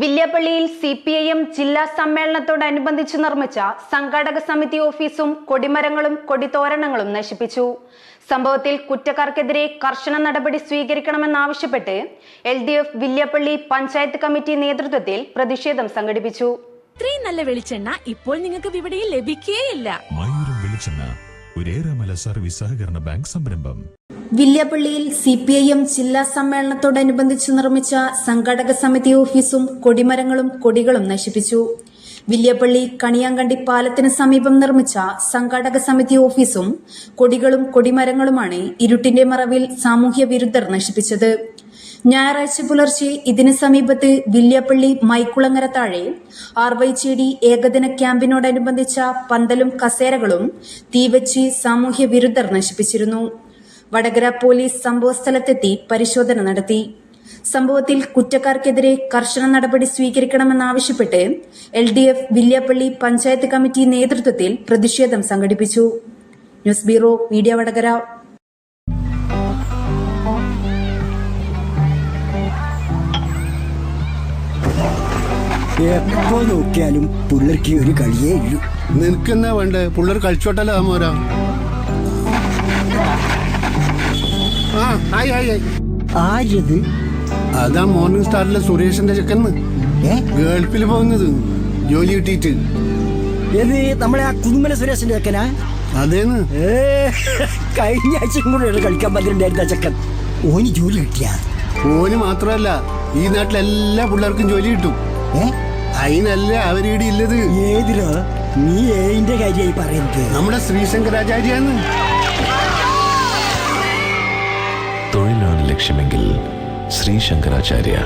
വില്യപ്പള്ളിയിൽ C P I M ജില്ലാ സമ്മേളനത്തോടനുബന്ധിച്ച് നിർമ്മിച്ച സംഘാടക സമിതി ഓഫീസും കൊടിമരങ്ങളും കൊടിത്തോരണങ്ങളും നശിപ്പിച്ചു. സംഭവത്തിൽ കുറ്റക്കാർക്കെതിരെ കർശന നടപടി സ്വീകരിക്കണമെന്നാവശ്യപ്പെട്ട് L D F Villiappally panchayat committee നേതൃത്വത്തിൽ പ്രതിഷേധം സംഘടിപ്പിച്ചു. ഇത്രയും നല്ല വെളിച്ചെണ്ണ ഇപ്പോൾ നിങ്ങൾക്ക് വിപണിയിൽ ലഭിക്കുകയില്ല മയൂരം വെളിച്ചെണ്ണ ഒരേറെമല സർവീസ് സഹകരണ ബാങ്ക് സംരംഭം. വില്യപ്പള്ളിയിൽ സി പി ഐ എം ജില്ലാ സമ്മേളനത്തോടനുബന്ധിച്ച് നിർമ്മിച്ച സംഘാടക സമിതി ഓഫീസും കൊടിമരങ്ങളും കൊടികളും നശിപ്പിച്ചു. വില്യപ്പള്ളി കണിയാങ്കണ്ടി പാലത്തിന് സമീപം നിർമ്മിച്ച സംഘാടക സമിതി ഓഫീസും കൊടികളും കൊടിമരങ്ങളുമാണ് ഇരുട്ടിന്റെ മറവിൽ സാമൂഹ്യ വിരുദ്ധർ നശിപ്പിച്ചത്. ഞായറാഴ്ച പുലർച്ചെ ഇതിന് സമീപത്ത് വില്യപ്പള്ളി മൈക്കുളങ്ങര താഴെ ആർ വൈ ജി ഡി ഏകദിന ക്യാമ്പിനോടനുബന്ധിച്ച പന്തലും കസേരകളും തീവച്ച് സാമൂഹ്യ വിരുദ്ധർ നശിപ്പിച്ചിരുന്നു. വടകര പോലീസ് സംഭവസ്ഥലത്തെത്തി പരിശോധന നടത്തി. സംഭവത്തിൽ കുറ്റക്കാർക്കെതിരെ കർശന നടപടി സ്വീകരിക്കണമെന്നാവശ്യപ്പെട്ട് L D F Vilyappally panchayat committee നേതൃത്വത്തിൽ പ്രതിഷേധം സംഘടിപ്പിച്ചു. News bureau media Vadakara. എപ്പോ നോക്കിയാലും പിള്ളേർക്ക് ഒരു കളിയേ ഇല്ല. നിനക്കെന്നാ വേണ്ടേ പിള്ളേർ കളിച്ചോട്ടല്ലോ മോരാ? ആ ആയി ആയി ആയി ആരത്? അതാ മോർണിംഗ് സ്റ്റാറിലെ സുരേഷിന്റെ ചെക്കന്ന് ഏ? ഗൾഫിൽ പോകുന്നത്. ജോലി കിട്ടിയിട്ട്. ഏത് നമ്മളെ ആ കുന്നുമല സുരേഷിന്റെ ചെക്കനാ? അതേന്ന്. ഏ കഴിഞ്ഞ ആഴ്ചയും കൂടെ ഒരു കളിക്കാൻ പറ്റുന്നുണ്ടായിരുന്ന ചെക്കൻ. ഓന് ജോലി കിട്ടിയ? ഓന് മാത്രമല്ല ഈ നാട്ടിലെ എല്ലാ പിള്ളേർക്കും ജോലി കിട്ടും. ഏ? അതിനല്ല അവരീടെ ഇല്ലത് ഏതിലോ നീ ഏതിന്റെ കാര്യമായി പറയുന്നത്. നമ്മുടെ ശ്രീശങ്കരാചാര്യാന്ന്. ലക്ഷ്യമെങ്കിൽ ശ്രീ ശങ്കരാചാര്യ